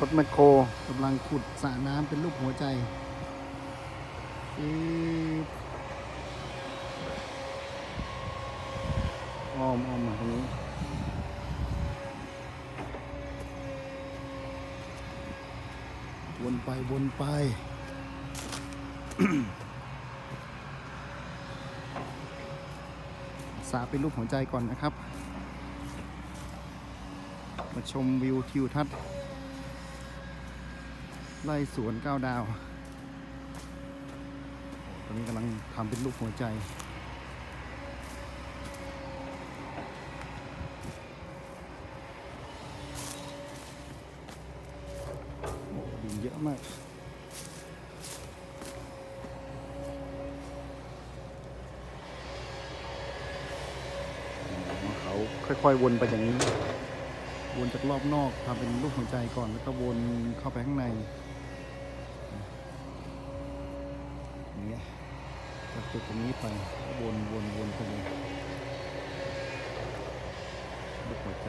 รถแมคโครกำลังขุดสระน้ำเป็นรูปหัวใจอ้อมอ้อมมาตรงนี้วนไปวนไปสาเป็นรูปหัวใจก่อนนะครับ มาชมวิวทิวทัศน์ ไล่สวนก้าวดาว ตอนนี้กำลังทำเป็นรูปหัวใจดินเยอะมากเขาค่อยๆวนไปอย่างนี้วนจากรอบนอกทำเป็นรูปหัวใจก่อนแล้วก็วนเข้าไปข้างใน จุดตรงนี้ไปวนวนวนไปเลยรูหัวใจ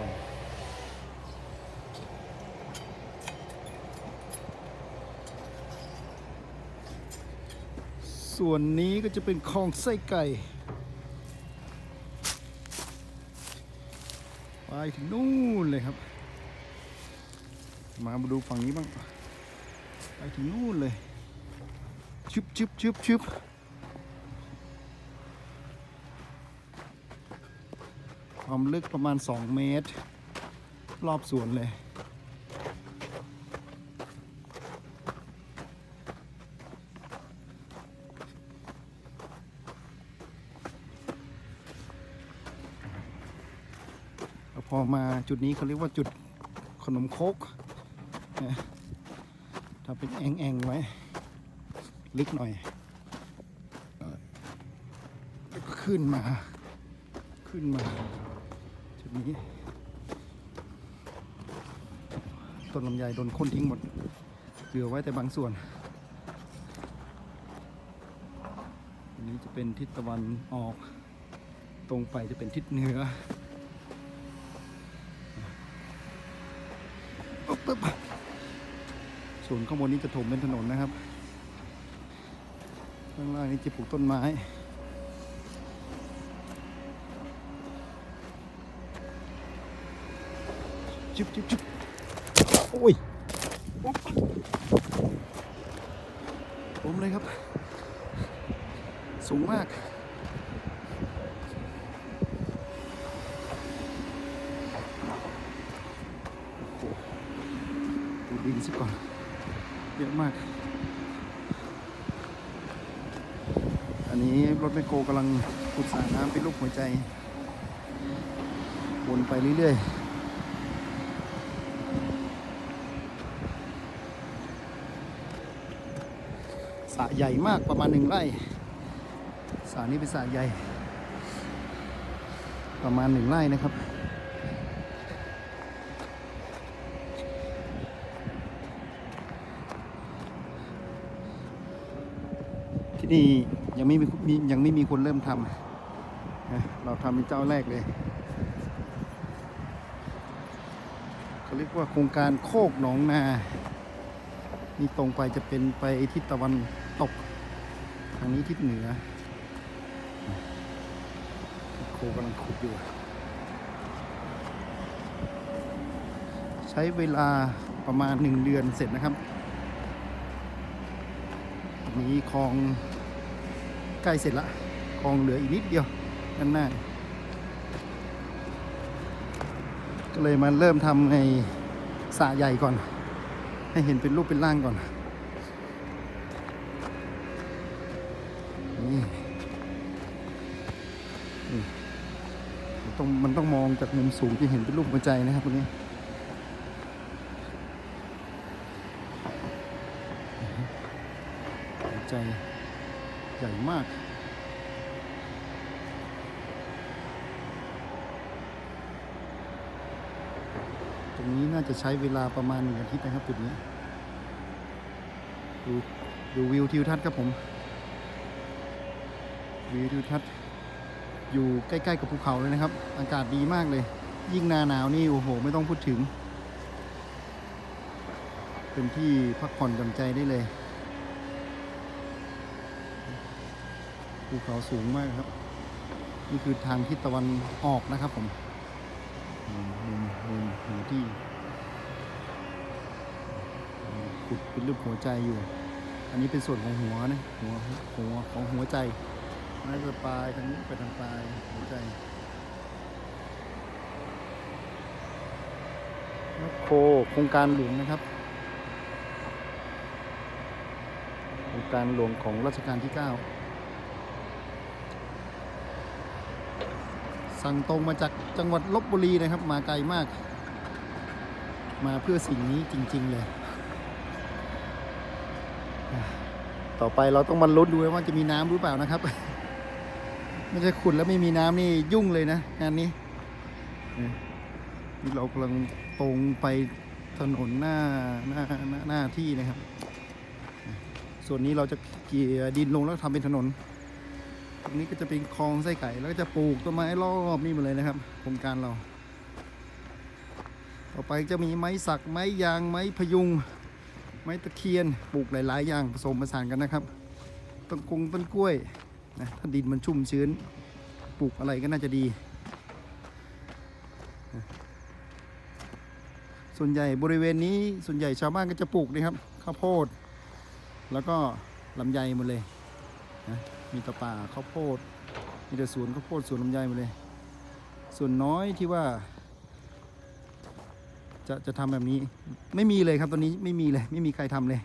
ส่วนนี้ก็จะเป็นคลองไส้ไก่ ไปถึงนู่นเลยครับ มามาดูฝั่งนี้บ้าง ไปถึงนู่นเลยชึบชึบชึบชึบ ความลึกประมาณ 2 เมตร รอบสวนเลย พอมาจุดนี้เขาเรียกว่าจุดขนมโคกนะทำเป็นแองแองไว้ ลึกหน่อยแล้วก็ขึ้นมา ขึ้นมา นี้ ต้นลำไยโดนค้นทิ้งหมด เหลือไว้แต่บางส่วนอันนี้จะเป็นทิศตะวันออก ตรงไปจะเป็นทิศเหนือปึ๊บปึ๊บส่วนข้างบนนี้จะถมเป็นถนนนะครับ ข้างล่างนี้จะปลูกต้นไม้ จุ๊บจุ๊บจุ๊บโอ้ยผมเลยครับ สูงมาก ดูดินซะก่อน เยอะมาก อันนี้รถแมคโครกำลังขุดสระน้ำเป็นรูปหัวใจ วนไปเรื่อยๆ สระใหญ่มากประมาณหนึ่งไร่สระนี้เป็นสระใหญ่ ประมาณหนึ่งไร่นะครับที่นี่ยังไม่มียังไม่มีคนเริ่มทำเราทำเป็นเจ้าแรกเลยเขาเรียกว่าโครงการโคกหนองนา นี่ตรงไปจะเป็นไปทิศตะวัน ตก ทางนี้ทิศเหนือโคกำลังขุดอยู่ ใช้เวลาประมาณหนึ่งเดือนเสร็จนะครับ นี้คลองใกล้เสร็จละคลองเหลืออีกนิดเดียวด้านหน้า ก็เลยมาเริ่มทำในสระใหญ่ก่อน ให้เห็นเป็นรูปเป็นร่างก่อนนี่มัน ต้องมันต้องมองจากมุมสูงจะเห็นเป็นรูปหัวใจนะครับตรงนี้หัวใจใหญ่มากตรงนี้น่าจะใช้เวลาประมาณหนึ่งอาทิตย์นะครับจุดนี้ ดูดูวิวทิวทัศน์ครับผม วิวทิวทัศน์ อยู่ใกล้ๆกับภูเขาเลยนะครับ อากาศดีมากเลย ยิ่งหนาหนาวนี่โอ้โห ไม่ต้องพูดถึง เป็นที่พักผ่อนหย่อนใจได้เลย ภูเขาสูงมากครับ นี่คือทางทิศตะวันออกนะครับผมมุมมุมมุมมุมที่ขุดเป็นรูปหัวใจอยู่ อันนี้เป็นส่วนของหัวนะหัวหัวของหัวใจ น่าจะปลายทางนี้ไปทางปลายหัวใจนกโคโครงการหลวงนะครับ โครงการหลวงของรัชกาลที่ 9 สั่งตรงมาจากจังหวัดลบบุรีนะครับ มาไกลมาก มาเพื่อสิ่งนี้จริง ๆ เลย ต่อไปเราต้องมาลุ้นดูว่าจะมีน้ำหรือเปล่านะครับ ไม่ใช่ขุดแล้วไม่มีน้ำนี่ยุ่งเลยนะงานนี้นี่นี่เรากำลังตรงไปถนนหน้าหน้าหน้าหน้าที่นะครับ ส่วนนี้เราจะเกี่ยดินลงแล้วทำเป็นถนน ตรงนี้ก็จะเป็นคลองไส้ไก่ แล้วก็จะปลูกต้นไม้รอบนี่หมดเลยนะครับโครงการเรา ต่อไปจะมีไม้สักไม้ยางไม้พยุง ไม้ตะเคียนปลูกหลาย ๆ อย่างผสมผสานกันนะครับต้นกงต้นกล้วย นะถ้าดินมันชุ่มชื้น ปลูกอะไรก็น่าจะดี ส่วนใหญ่บริเวณนี้ส่วนใหญ่ชาวบ้านก็จะปลูกนะครับข้าวโพด แล้วก็ลำไยหมดเลยนะมีตะป่าข้าวโพด มีแต่สวนข้าวโพดสวนลำไยหมดเลย ส่วนน้อยที่ว่า จะจะทำแบบนี้ไม่มีเลยครับตอนนี้ไม่มีเลย ไม่มีใครทำเลย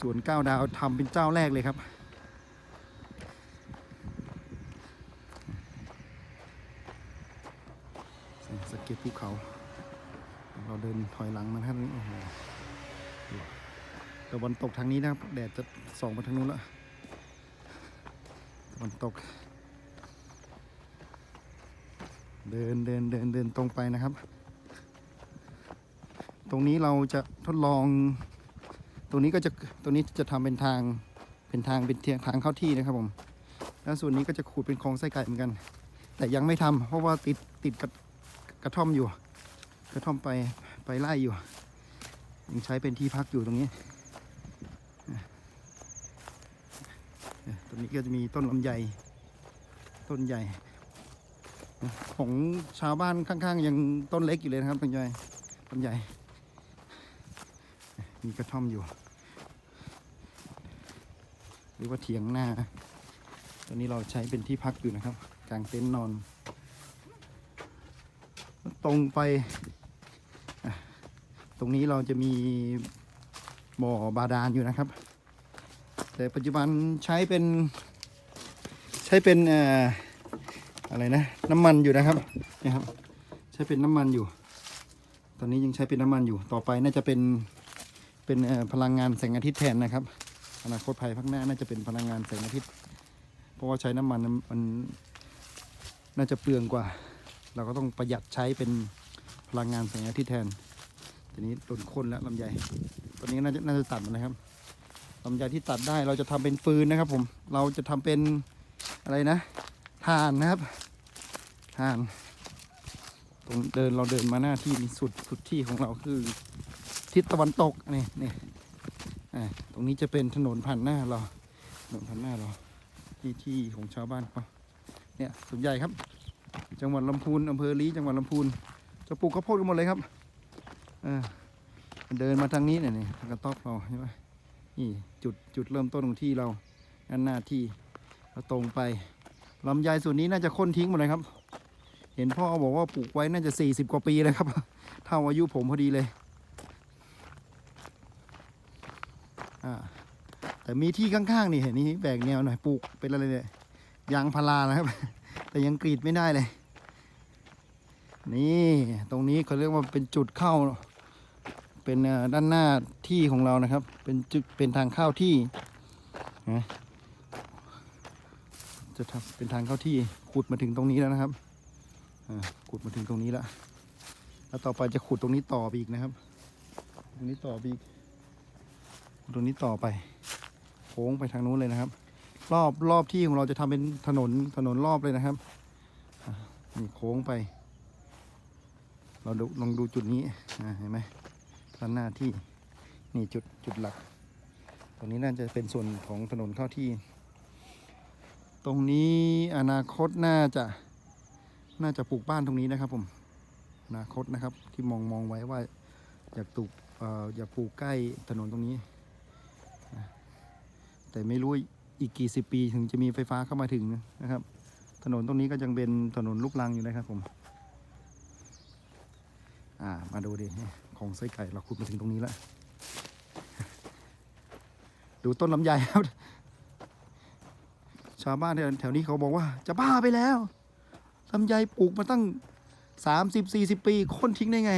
สวนเก้าดาวทำเป็นเจ้าแรกเลยครับ สเก็ตภูเขา เราเดินถอยหลังมาท่านโอ้โหตะวันตกทางนี้นะครับ แดดจะส่องไปทางนู้นแล้วตะวันตก เดินเดินเดินเดินตรงไปนะครับ ตรงนี้เราจะทดลอง ตรงนี้ก็จะตรงนี้จะทำเป็นทางเป็นทางเป็นเทียงทางเข้าที่นะครับผม แล้วส่วนนี้ก็จะขูดเป็นคลองไส้ไก่เหมือนกัน แต่ยังไม่ทำเพราะว่าติดติดกับกระท่อมอยู่ กระท่อมไปไปไล่อยู่ ยังใช้เป็นที่พักอยู่ตรงนี้ตรงนี้ก็จะมีต้นลำไยต้นใหญ่ ของชาวบ้านข้างๆ ยังต้นเล็กอยู่เลยนะครับต้นใหญ่ต้นใหญ่มีกระท่อมอยู่ หรือว่าเถียงหน้า ตอนนี้เราใช้เป็นที่พักอยู่นะครับ กลางเต็นท์นอน ตรงไป ตรงนี้เราจะมีบ่อบาดาลอยู่นะครับ แต่ปัจจุบันใช้เป็น ใช้เป็นอะไรนะ น้ำมันอยู่นะครับนี่ครับ ใช้เป็นน้ำมันอยู่ ตอนนี้ยังใช้เป็นน้ำมันอยู่ ต่อไปน่าจะเป็นเป็นพลังงานแสงอาทิตย์แทนนะครับ อนาคตภายภาคหน้าน่าจะเป็นพลังงานแสงอาทิตย์ เพราะว่าใช้น้ำมันมันน่าจะเปลืองกว่า เราก็ต้องประหยัดใช้เป็นพลังงานแสงอาทิตย์แทนทีนี้ต้นคนแล้วลำไยตอนนี้น่าจะน่าจะตัดมดนะครับลำไยที่ตัดได้เราจะทำเป็นฟืนนะครับ ผม เราจะทำเป็นอะไรนะถ่านนะครับถ่าน ตรงเดินเราเดินมาหน้าที่สุดสุดที่ของเราคือ ทิศตะวันตกนี่นี่ อ่าตรงนี้จะเป็นถนนผ่านหน้าเราถนนผ่านหน้าเราที่ที่ของชาวบ้านเขาเนี่ยส่วนใหญ่ครับ จังหวัดลำพูนอำเภอลีจังหวัดลำพูนจะปลูกข้าวโพดกันหมดเลยครับเออเดินมาทางนี้เนี่ยทางกระต๊อบเราใช่ไหมนี่จุดจุดเริ่มต้นของที่เรานั่นหน้าที่เราตรงไปลำไยส่วนนี้น่าจะค้นทิ้งหมดเลยครับ เห็นพ่อบอกว่าปลูกไว้น่าจะสี่สิบกว่าปีเลยครับ เท่าอายุผมพอดีเลย อ่าแต่มีที่ข้างๆนี่เห็นนี่แบกแนวหน่อยปลูกเป็นอะไรเนี่ยยางพารานะครับ แต่ยังกรีดไม่ได้เลย นี่ตรงนี้เขาเรียกว่าเป็นจุดเข้า เป็นด้านหน้าที่ของเรานะครับ เป็นจุดเป็นทางเข้าที่นะจะทำเป็นทางเข้าที่ขุดมาถึงตรงนี้แล้วนะครับขุดมาถึงตรงนี้แล้วแล้วต่อไปจะขุดตรงนี้ต่อไปอีกนะครับ ตรงนี้ต่อไปอีก ตรงนี้ต่อไปโค้งไปทางนู้นเลยนะครับ รอบรอบที่ของเราจะทำเป็นถนนถนนรอบเลยนะครับนี่โค้งไป เราดูลองดูจุดนี้เห็นไหมด้านหน้าที่นี่จุดจุดหลัก ตรงนี้น่าจะเป็นส่วนของถนนเข้าที่ ตรงนี้อนาคตน่าจะน่าจะปลูกบ้านตรงนี้นะครับผมอนาคตนะครับที่มองมองไว้ว่าอยากปลูกอออยากปลูกใกล้ถนนตรงนี้ แต่ไม่รู้อีกกี่สิบปีถึงจะมีไฟฟ้าเข้ามาถึงนะครับ ถนนตรงนี้ก็ยังเป็นถนนลูกรังอยู่นะครับผม อ่ามาดูดิของไส้ไก่เราขุดมาถึงตรงนี้แล้วดูต้นลำไยครับ ชาวบ้านแถวนี้เขาบอกว่า จะบ้าไปแล้วลำไยปลูกมาตั้งสามสิบสี่สิบปีคนทิ้งได้ไง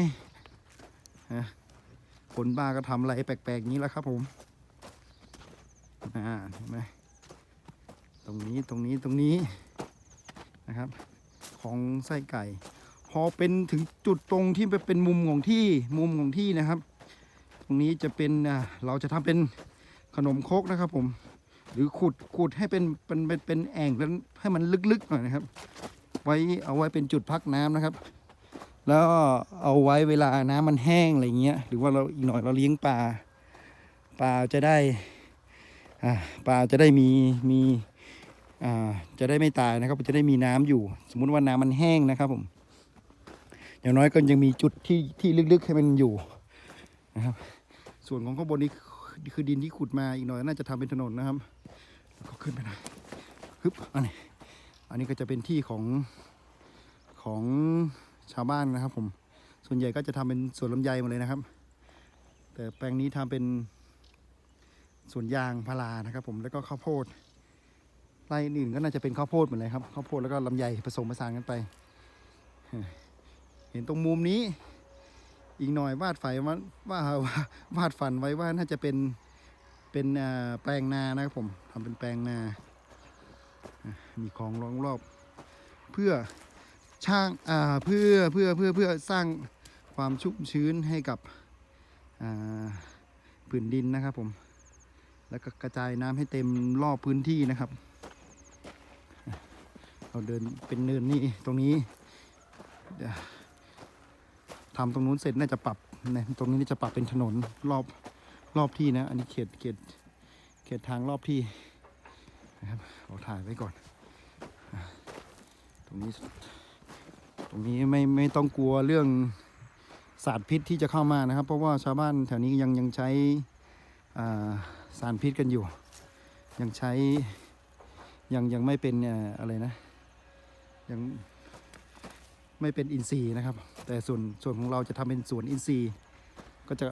ฮะคนบ้าก็ทำอะไรแปลกๆนี้แล้วครับผม อ่าเห็นไหมตรงนี้ตรงนี้ตรงนี้นะครับ ของไส้ไก่ พอเป็นถึงจุดตรงที่เป็นมุมของที่มุมของที่นะครับ ตรงนี้จะเป็นเราจะทำเป็นขนมโคกนะครับ ผม หรือขุดขุดให้เป็นเป็นเป็นปนแอ่งแล้วให้มันลึกๆหน่อยนะครับ ไว้เอาไว้เป็นจุดพักน้ำนะครับ แล้วเอาไว้เวลาน้ำมันแห้งอะไรเงี้ยหรือว่าเราอีกหน่อยเราเลี้ยงปลาปลาจะได้ ปลาจะได้มีมีจะได้ไม่ตายนะครับจะได้มีน้ำอยู่ สมมุติว่าน้ำมันแห้งนะครับผมอย่างน้อยก็ยังมีจุดที่ที่ลึกๆให้มันอยู่นะครับ ส่วนของข้างบนนี้คือดินที่ขุดมาอีกหน่อยน่าจะทำเป็นถนนนะครับแล้วก็ขึ้นไปน่อยฮึบอันนี้อันนี้ก็จะเป็นที่ของของชาวบ้านนะครับผมส่วนใหญ่ก็จะทำเป็นสวนลำไยหมดเลยนะครับ แต่แปลงนี้ทำเป็น สวนยางพารานะครับผมแล้วก็ข้าวโพดไร่อื่นก็น่าจะเป็นข้าวโพดเหมดเลยครับข้าวโพดแล้วก็ลำไยผสมผสานกันไป เห็นตรงมุมนี้ อีกหน่อยวาดฝันว่าว่าวาดฝันไว้ว่าน่าจะเป็นเป็นแปลงนานะครับผมทำเป็นแปลงนา มีคลองล้อมรอบ เพื่อช่างเพื่อเพื่อเพื่อเพื่อสร้างความชุ่มชื้นให้กับผืนดินนะครับผม แล้วก็กระจายน้ำให้เต็มรอบพื้นที่นะครับ เราเดินเป็นเนินนี่ตรงนี้เดี๋ยวทำตรงนู้นเสร็จน่าจะปรับนะตรงนี้จะปรับเป็นถนนรอบรอบที่นะ อันนี้เขตเขตเขตทางรอบที่นะครับเอาถ่ายไว้ก่อน ตรงนี้ตรงนี้ไม่ไม่ต้องกลัวเรื่องสารพิษที่จะเข้ามานะครับ เพราะว่าชาวบ้านแถวนี้ยังยังใช้อ่า สารพิษกันอยู่ ยังใช้ยังยังไม่เป็นเอ่ออะไรนะ ยังไม่เป็นอินทรีย์นะครับ แต่ส่วนส่วนของเราจะทำเป็นสวนอินทรีย์ ก็จะ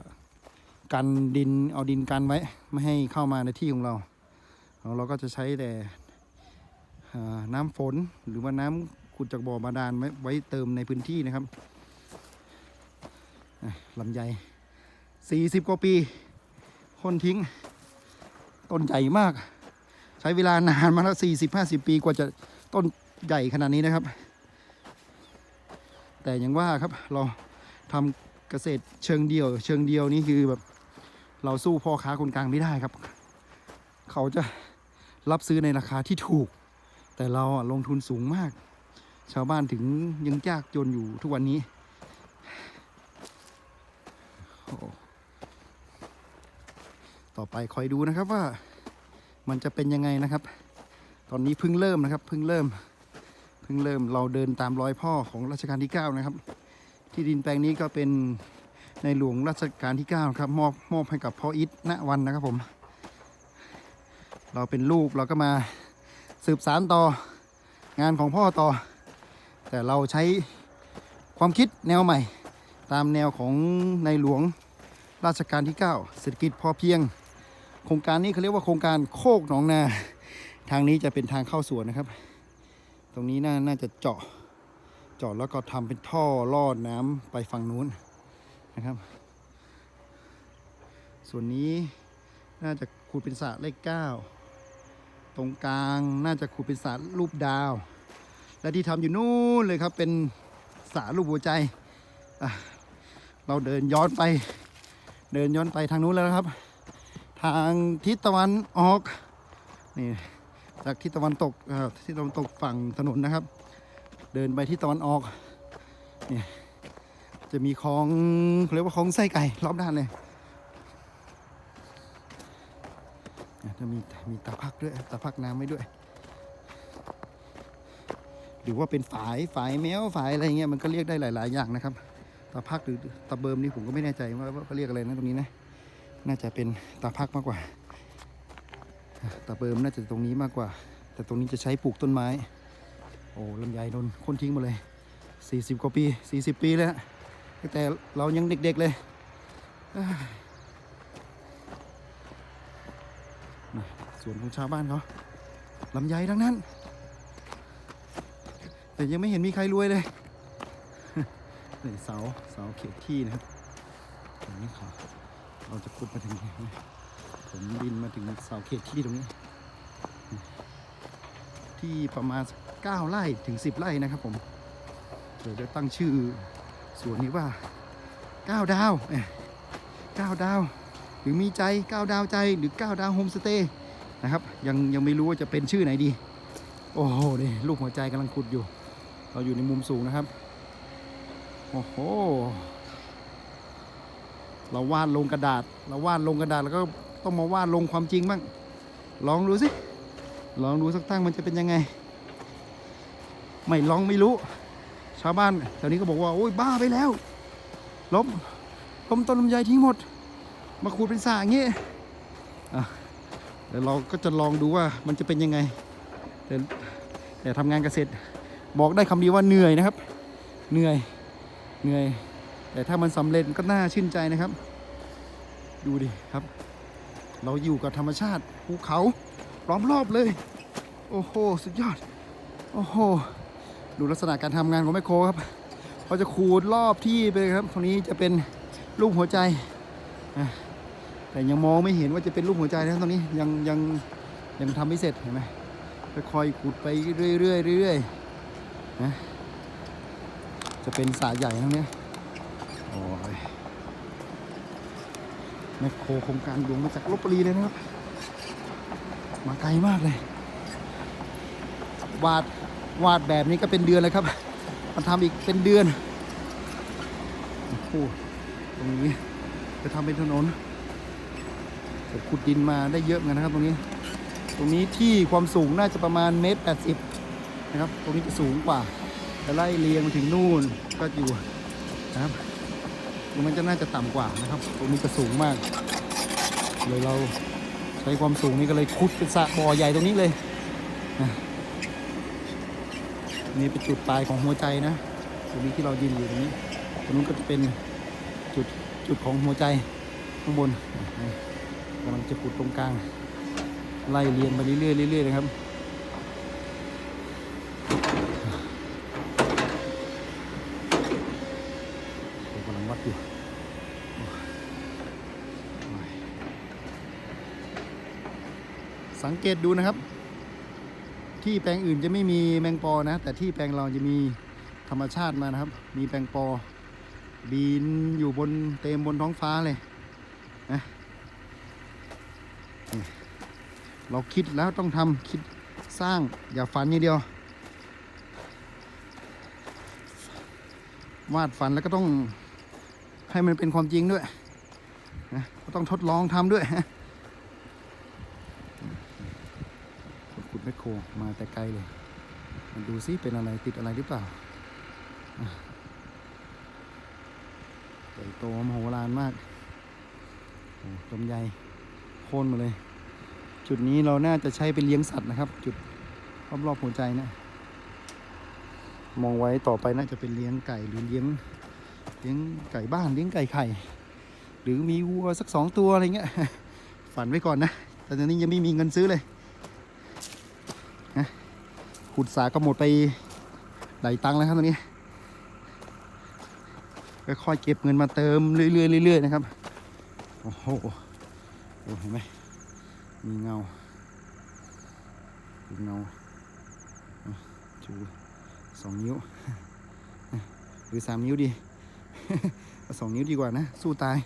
กันดินเอาดินกันไว้ ไม่ให้เข้ามาในที่ของเรา เราเราก็จะใช้แต่น้ำฝนหรือว่าน้ำขุดจากบ่อบาดาลไว้ไว้เติมในพื้นที่นะครับอะลำไย40 กว่าปีคนทิ้ง ต้นใหญ่มาก ใช้เวลานานมาแล้ว40-50ปีกว่าจะต้นใหญ่ขนาดนี้นะครับ แต่อย่างว่าครับเราทำเกษตรเชิงเดียว เชิงเดียวนี่คือแบบเราสู้พ่อค้าคนกลางไม่ได้ครับ เขาจะรับซื้อในราคาที่ถูก แต่เราลงทุนสูงมาก ชาวบ้านถึงยังยากจนอยู่ทุกวันนี้โอ้ ต่อไปคอยดูนะครับว่ามันจะเป็นยังไงนะครับ ตอนนี้เพิ่งเริ่มนะครับเพิ่งเริ่มเพิ่งเริ่มเราเดินตามรอยพ่อของรัชกาลที่ 9 นะครับ ที่ดินแปลงนี้ก็เป็นในหลวงรัชกาลที่ 9 ครับมอบมอบให้กับพ่ออิทณวันนะครับผม เราเป็นลูกเราก็มาสืบสารต่องานของพ่อต่อ แต่เราใช้ความคิดแนวใหม่ ตามแนวของในหลวงรัชกาลที่ 9 เศรษฐกิจพอเพียง โครงการนี้เขาเรียกว่าโครงการโคกหนองนา ทางนี้จะเป็นทางเข้าสวนนะครับ ตรงนี้น่านาจะเจาะเจาะแล้วก็ทำเป็นท่อลอดน้ำไปฝั่งนู้นนะครับ ส่วนนี้น่าจะขุดเป็นสระเลขเก้าตรงกลางน่าจะขุดเป็นสระรูปดาว และที่ทำอยู่นู้นเลยครับเป็นสระรูปหัวใจ เราเดินย้อนไป เดินย้อนไปทางนู้นแล้วนะครับ ทางทิศตะวันออกนี่จากทิศตะวันตกทิศตะวันตกฝั่งถนนนะครับ เดินไปที่ตะวันออกนี่จะมีคลองเรียกว่าคลองไส้ไก่รอบด้านเลยจะมีมีตาพักด้วยตาพักน้ำไว้ด้วย หรือว่าเป็นฝายฝายแมวฝายอะไรเงี้ยมันก็เรียกได้หลาย ๆ อย่างนะครับตาพักหรือตาเบิมนี่ผมก็ไม่แน่ใจว่าเขาเรียกอะไรนะตรงนี้นะ น่าจะเป็นตาพักมากกว่า ตาเบิมน่าจะตรงนี้มากกว่า แต่ตรงนี้จะใช้ปลูกต้นไม้ โอ้ลำไยโดนคนทิ้งหมาเลย 40 กว่าปี 40 ปีแล้วตั้งแต่เรายังเด็กๆเลยสวนของชาวบ้านเขาลำไยทั้งนั้น แต่ยังไม่เห็นมีใครรวยเลยนี่เสาเสาเขตที่นะครับตรงนี้ขา เราจะขุดมาถึงนี่นผมบินมาถึงเสาเขตที่ตรงนี้ ที่ประมาณ 9 ไร่ถึง 10 ไร่นะครับผมเดี๋ยวจะตั้งชื่อสวนนี้ว่า 9 ดาวเอ้ย9ดาว หรือมีใจ 9 ดาวใจหรือ 9 ดาวโฮมสเตย์นะครับยังยังไม่รู้ว่าจะเป็นชื่อไหนดี โอ้โหนี่ลูกหัวใจกำลังขุดอยู่ เราอยู่ในมุมสูงนะครับ โอ้โห เราวาดลงกระดาษ เราวาดลงกระดาษแล้วก็ต้องมาวาดลงความจริงบ้างลองดูสิลองดูสักตั้งมันจะเป็นยังไง ไม่ลองไม่รู้ ชาวบ้านแถวนี้ก็บอกว่าโอ้ยบ้าไปแล้วล้มล้มต้นลำไยทิ้งหมด มาขูดเป็นสระอย่างเงี้อะเดี๋ยวเราก็จะลองดูว่ามันจะเป็นยังไง แต่แต่ทำงานเกษตรบอกได้คำเดียวว่าเหนื่อยนะครับ เหนื่อยเหนื่อย แต่ถ้ามันสำเร็จก็น่าชื่นใจนะครับ ดูดิครับ เราอยู่กับธรรมชาติภูเขาล้อมรอบเลย โอ้โห สุดยอด โอ้โห ดูลักษณะการทำงานของแมคโครครับเขาจะขูดรอบที่ไปครับตรงนี้จะเป็นรูปหัวใจ แต่ยังมองไม่เห็นว่าจะเป็นรูปหัวใจนะตรงนี้ยังยังยังทำไม่เสร็จเห็นไหมค่อยขูดไปเรื่อยๆเรื่อยๆนะจะเป็นสระใหญ่ทั้งนี้ โอ้ยแมคโครโครงการหลวงมาจากลบบุรีเลยนะครับ มาไกลมากเลย วาดวาดแบบนี้ก็เป็นเดือนเลยครับมาทำอีกเป็นเดือน โอ้โหตรงนี้จะทำเป็นถนนจะขุดดินมาได้เยอะเหมือนกันนะครับตรงนี้ ตรงนี้ที่ความสูงน่าจะประมาณเมตรแปดสิบนะครับ ตรงนี้จะสูงกว่าจะไล่เรียงมาถึงนู่นก็อยู่นะครับ ตรงนั้นจะน่าจะต่ำกว่านะครับ ตรงนี้จะสูงมาก เลยเราใช้ความสูงนี้ก็เลยขุดเป็นสระบ่อใหญ่ตรงนี้เลยนี่เป็นจุดปลายของหัวใจนะตรงนี้ที่เรายืนอยู่ตรงนี้ตรงนู้นก็จะเป็นจุดจุดของหัวใจข้างบนกำลังจะขุดตรงกลางไล่เรียงไปเรื่อยๆเรื่อยๆนะครับ เดี๋ยวกำลังวัดอยู่โอ้ยสัง เกตดูนะครับ ที่แปลงอื่นจะไม่มีแมงปอนะ แต่ที่แปลงเราจะมีธรรมชาติมานะครับ มีแมงปอ บินอยู่บนเต็มบนท้องฟ้าเลยนะเราคิดแล้วต้องทำคิดสร้างอย่าฝันอย่างเดียว วาดฝันแล้วก็ต้องให้มันเป็นความจริงด้วยนะก็ต้องทดลองทำด้วย คนขุด แมคโครมาแต่ไกลเลยมาดูซิเป็นอะไรติดอะไรหรือเปล่าใหญ่โตมโหฬารมากโอ้ลำไยโค่นมาเลย จุดนี้เราน่าจะใช้เป็นเลี้ยงสัตว์นะครับ จุดรอบๆหัวใจนะ มองไว้ต่อไปน่าจะเป็นเลี้ยงไก่หรือเลี้ยงเลี้ยงไก่บ้านเลี้ยงไก่ไข่ หรือมีวัวสักสองตัวอะไรเงี้ย ฝันไว้ก่อนนะแต่ตอนนี้ยังไม่มีเงินซื้อเลย ขุดสาก็หมดไปหลายตังค์แล้วครับตอนนี้ค่อยเก็บเงินมาเติมเรื่อยๆเรื่อยๆนะครับ โอ้โหเห็นไหมมีเงาเงาชูสองนิ้ว หรือสามนิ้วดีสองนิ้วดีกว่านะ สู้ตาย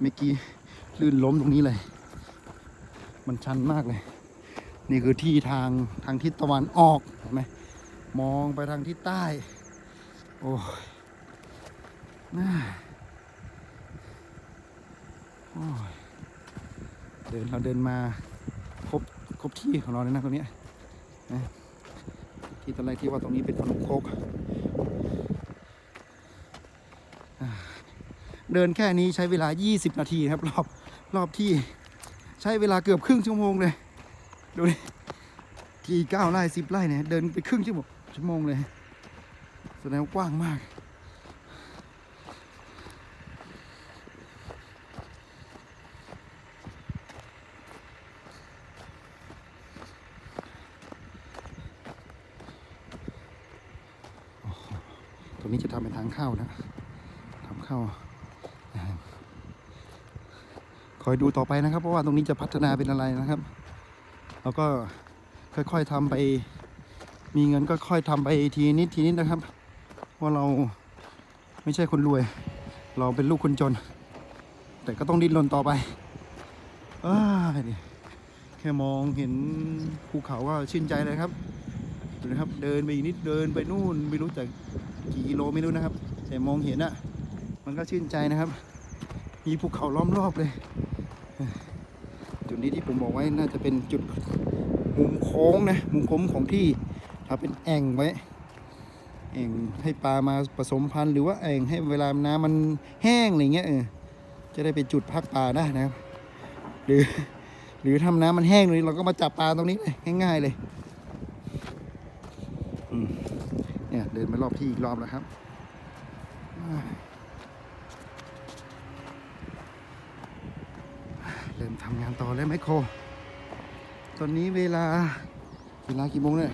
เมื่อกี้ ลื่นล้มตรงนี้เลย มันชันมากเลย นี่คือที่ทางทางทิศตะวันออกเห็นไหมมองไปทางทิศใต้ โอ้ยน่าโอ้ยเดินเราเดินมาครบครบที่ของเราเลยนะตรงนี้นะที่ตอนแรกที่ว่าตรงนี้เป็นขนมโคกเดินแค่นี้ใช้เวลา 20 นาทีครับรอบ รอบที่ใช้เวลาเกือบครึ่งชั่วโมงเลย ดูดิกี่เก้าไร่สิบไร่เนี่ยเดินไปครึ่งชั่วโมงชั่วโมงเลย แสดงกว้างมาก ตรงนี้จะทำเป็นทางเข้านะทำเข้าค อยดูต่อไปนะครับ เพราะว่าตรงนี้จะพัฒนาเป็นอะไรนะครับแล้วก็ค่อยๆทำไป มีเงินก็ค่อยทำไปทีนิดทีนิดนะครับเพราเราไม่ใช่คนรวย เราเป็นลูกคนจน แต่ก็ต้องดิ้นรนต่อไปอ้ายนี่แค่มองเห็นภูเขาก็ชื่นใจเลยครับดูนะครับ เดินไปอีกนิดเดินไปนู่นไม่รู้จักกี่กิโลไม่รู้นะครับ แต่มองเห็นอะมันก็ชื่นใจนะครับ มีภูเขาล้อมรอบเลย จุดนี้ที่ผมบอกไว้น่าจะเป็นจุดมุมโค้งนะ มุมโค้งของที่ทำเป็นแอ่งไว้ แอ่งให้ปลามาผสมพันธุ์หรือว่าแอ่งให้เวลาน้ำมันแห้งอะไรเงี้ยเออจะได้ไปจุดพักปลาได้นะครับ หรือหรือทำน้ำมันแห้งเลยเราก็มาจับปลาตรงนี้เลยง่าย ๆเลยเนี่ยเดินมารอบที่อีกรอบแล้วครับอ่า เริ่มทำงานต่อแล้วไมโคร ตอนนี้เวลาเวลากี่โมงเนี่ย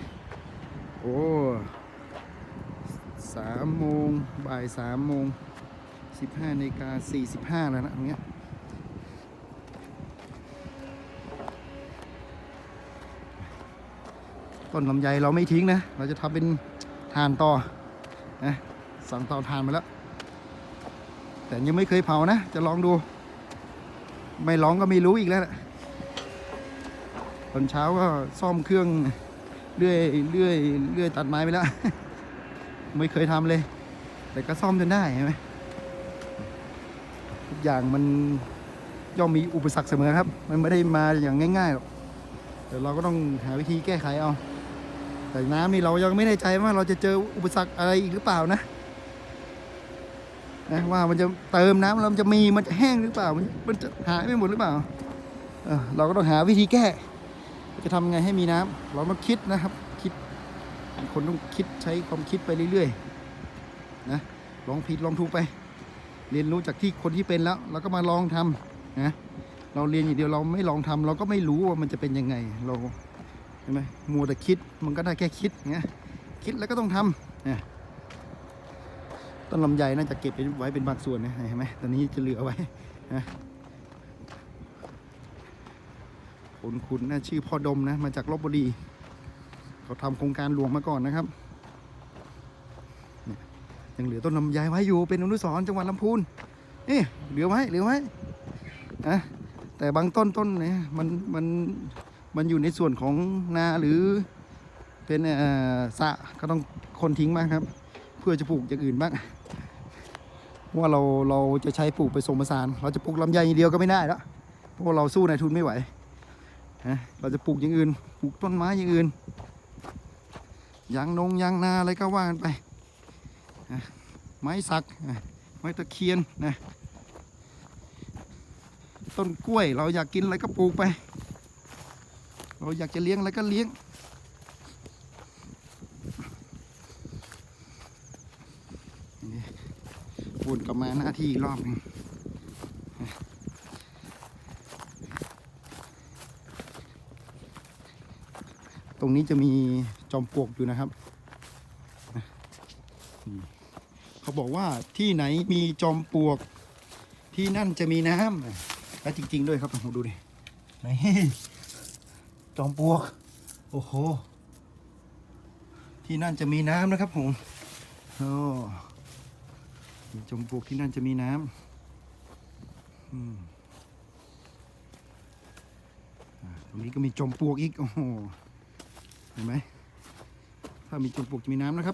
โอ้สามโมงบ่ายสามโมงสิบห้านาฬิกาสี่สิบห้าแล้วนะตรงเนี้ยต้นลำไยเราไม่ทิ้งนะ เราจะทำเป็นทานต่อนะสั่งเตาทานมาแล้ว แต่ยังไม่เคยเผานะ จะลองดู ไม่ลองก็ไม่รู้อีกแล้วตอนเช้าก็ซ่อมเครื่องเลื่อยเลื่อยเลื่อยตัดไม้ไปแล้ว ไม่เคยทำเลย แต่ก็ซ่อมจนได้ใช่ไหมทุกอย่างมันย่อมมีอุปสรรคเสมอครับ มันไม่ได้มาอย่างง่ายๆหรอกแต่เราก็ต้องหาวิธีแก้ไขเอา แต่น้ำนี่เรายังไม่แน่ใจว่าเราจะเจออุปสรรคอะไรอีกหรือเปล่านะ นะว่ามันจะเติมน้ำแล้วมันจะมีมันจะแห้งหรือเปล่า มันจะหายไม่หมดหรือเปล่าเออเราก็ต้องหาวิธีแก้ จะทำไงให้มีน้ำเราต้องคิดนะครับ คิดคนต้องคิดใช้ความคิดไปเรื่อยๆนะลองผิดลองถูกไป เรียนรู้จากที่คนที่เป็นแล้ว เราก็มาลองทำนะเราเรียนอย่างเดียวเราไม่ลองทำเราก็ไม่รู้ว่ามันจะเป็นยังไงเราใช่ไหมมัวแต่คิดมันก็ได้แค่คิดเงี้ยคิดแล้วก็ต้องทำเนี่ย ต้นลำไยน่าจะเก็บไว้เป็นบางส่วนนะเห็นไหมตอนนี้จะเหลือไว้นะคุณคุณนะชื่อพ่อดมนะ มาจากลบบุรีเขาทำโครงการหลวงมาก่อนนะครับยังเหลือต้นลำไยไว้อยู่เป็นอนุสรจังหวัดลำพูนนี่เหลือไว้เหลือไว้นะแต่บางต้นต้นเนี่ยมันมันมันอยู่ในส่วนของนาหรือเป็นสระก็ต้องคนทิ้งบ้างครับ พื่อจะปลูกอย่างอื่นบ้างเพราะว่าเราเราจะใช้ปลูกไปสมผสาน เราจะปลูกลำไยอย่างเดียวก็ไม่ได้แล้วเพราะเราสู้นายทุนไม่ไหวนะเราจะปลูกอย่างอื่น ปลูกต้นไม้อย่างอื่นยางนงยางนาอะไรก็ว่ากันไปไม้สักไม้ตะเคียนนะต้นกล้วยเราอยากกินอะไรก็ปลูกไป เราอยากจะเลี้ยงอะไรก็เลี้ยง วนกลับมาหน้าที่อีกรอบหนึงตรงนี้จะมีจอมปลวกอยู่นะครับ เขาบอกว่าที่ไหนมีจอมปลวก ที่นั่นจะมีน้ำและจริง ๆ ด้วยครับผมดูดิไหนจอมปลวก โอ้โห ที่นั่นจะมีน้ำนะครับผมโอ้ จมปลวกที่นั่นจะมีน้ำอ่าตรงนี้ก็มีจมปลวกอีก โอ้โห เห็นไหม ถ้ามีจมปลวกจะมีน้ำนะครับ